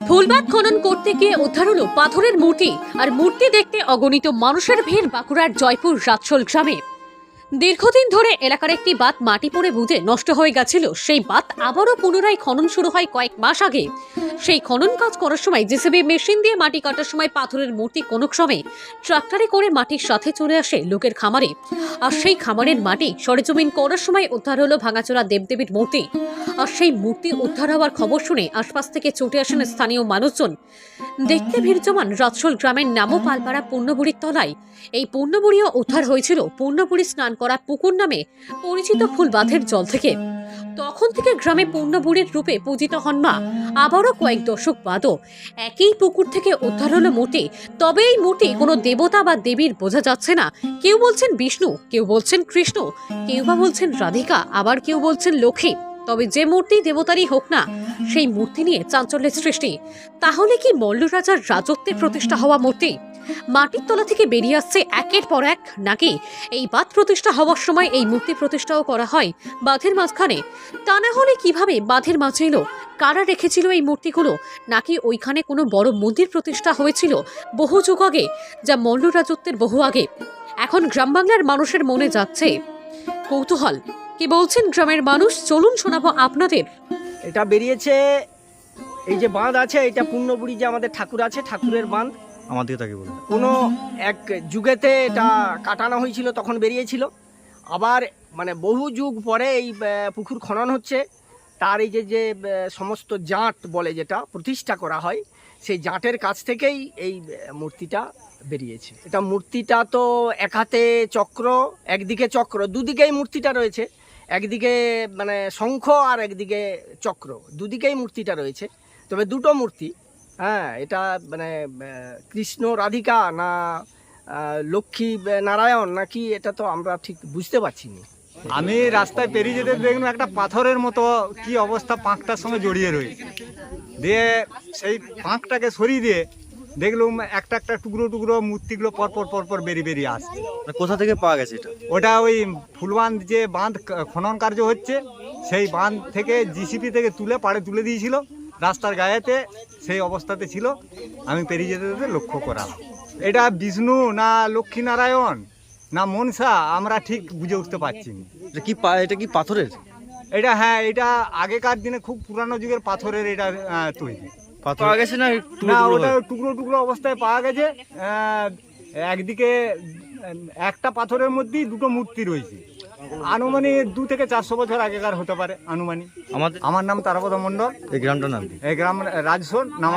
ফুলবাগ খনন করতে গিয়ে উদ্ধার হলো পাথরের মূর্তি। আর মূর্তি দেখতে অগণিত মানুষের ভিড় বাঁকুড়ার জয়পুর রাজশোল গ্রামে। দীর্ঘদিন ধরে এলাকার একটি বাঁধ মাটি পড়ে বুঝে নষ্ট হয়ে গেছিল। সেই বাঁধ আবারও পুনরায় খনন শুরু হয় কয়েক মাস আগে। সেই খনন কাজ করার সময় জেসিবি মেশিন দিয়ে মাটি কাটার সময় পাথরের মূর্তি কোনো ক্রমে ট্রাক্টরে করে মাটির সাথে চলে আসে লোকের খামারে। আর সেই খামারের মাটি সরেজমিন করার সময় উদ্ধার হলো ভাঙাচোরা দেবদেবীর মূর্তি। আর সেই মূর্তি উদ্ধার হওয়ার খবর শুনে আশপাশ থেকে ছুটে আসেন স্থানীয় মানুষজন। দেখতে ভিড় জমান রাজশোল গ্রামের নামও পালপাড়া পূর্ণবুড়ির তলায়। এই পূর্ণবুড়িও উদ্ধার হয়েছিল। পূর্ণবুড়ি স্নান করা পুকুর নামে পরিচিত ফুল বাঁধের জল থেকে। তখন থেকে গ্রামে পূর্ণবুড়ির রূপে পূজিত হন মা। আবারও কয়েক দশক বাদও একই পুকুর থেকে উদ্ধার হলো মূর্তি তবে এই মূর্তি কোনো দেবতা বা দেবীর বোঝা যাচ্ছে না। কেউ বলছেন বিষ্ণু, কেউ বলছেন কৃষ্ণ, কেউ বা বলছেন রাধিকা, আবার কেউ বলছেন লক্ষ্মী। তবে যে মূর্তি দেবতারই হোক না, সেই মূর্তি নিয়ে চাঞ্চল্যের সৃষ্টি। তাহলে কি মল্ল রাজার রাজত্বে প্রতিষ্ঠা হওয়া মূর্তি মাটির তলা থেকে বেরিয়ে আসছে একের পর এক নাকি? এই বাঁধ প্রতিষ্ঠা হওয়ার সময় এই মূর্তি প্রতিষ্ঠাও করা হয় বাঁধের মাঝখানে। তা না হলে কীভাবে বাঁধের মাঝে এলো? কারা রেখেছিল এই মূর্তিগুলো? নাকি ওইখানে কোনো বড় মন্দির প্রতিষ্ঠা হয়েছিল বহু যুগ আগে, যা মল্ল রাজত্বের বহু আগে? এখন গ্রাম বাংলার মানুষের মনে যাচ্ছে। কৌতূহল। কি বলছেন গ্রামের মানুষ? চলুন শোনাবো আপনাদের। এটা বেরিয়েছে, এই যে বাঁধ আছে, এটা পূর্ণবুড়ি যে আমাদের ঠাকুর আছে, ঠাকুরের বাঁধ। আমার দিকে তাকে বলুন কোনো এক যুগেতে এটা কাটানো হয়েছিল, তখন বেরিয়েছিল। আবার মানে বহু যুগ পরে এই পুকুর খনন হচ্ছে। তার এই যে যে সমস্ত জাঁট বলে যেটা প্রতিষ্ঠা করা হয়, সেই জাঁটের কাছ থেকেই এই মূর্তিটা বেরিয়েছে। এটা মূর্তিটা তো এক হাতে চক্র, একদিকে চক্র, দুদিকেই মূর্তিটা রয়েছে। একদিকে মানে শঙ্খ আর একদিকে চক্র, দুদিকেই মূর্তিটা রয়েছে। তবে দুটো মূর্তি হ্যাঁ এটা মানে কৃষ্ণ রাধিকা না লক্ষ্মী নারায়ণ নাকি এটা তো আমরা ঠিক বুঝতে পারছি না আমি রাস্তায় পেরিয়ে যেতে দেখলাম একটা পাথরের মতো কি অবস্থা পাঁকটার সঙ্গে জড়িয়ে রয়েছে। দিয়ে সেই পাঁকটাকে সরিয়ে দিয়ে দেখলাম একটা একটা টুকরো টুকরো মূর্তিগুলো পরপর পরপর বেরিয়ে বেরিয়ে আসছে। মানে কোথা থেকে পাওয়া গেছে এটা? ওটা ওই ফুলবাঁধ যে বাঁধ খনন কার্য হচ্ছে সেই বাঁধ থেকে জিসিপি থেকে তুলে পাড়ে তুলে দিয়েছিল। রাস্তার গায়েতে সেই অবস্থাতে ছিল। আমি পেরিয়ে যেতে যেতে লক্ষ্য করাম এটা বিষ্ণু না লক্ষ্মী নারায়ণ না মনসা আমরা ঠিক বুঝে উঠতে পারছি না। এটা কি পা- এটা কি পাথরের? এটা হ্যাঁ এটা আগেকার দিনে খুব পুরানো যুগের পাথরের এটা আহ, তৈরি। পাথর পাওয়া গেছে না টুকরো না টুকরো ওটা হয়ে? টুকরো টুকরো অবস্থায় পাওয়া গেছে। আহ, একদিকে উম, একটা পাথরের মধ্যেই দুটো মূর্তি রয়েছে। আনুমানিক দু থেকে চারশো বছর আগেকার হতে পারে আনুমানিক। আমাদের আমার নাম তারাপদ মন্ডল এই গ্রামটার নাম কি? এই গ্রাম রাজসোন নামা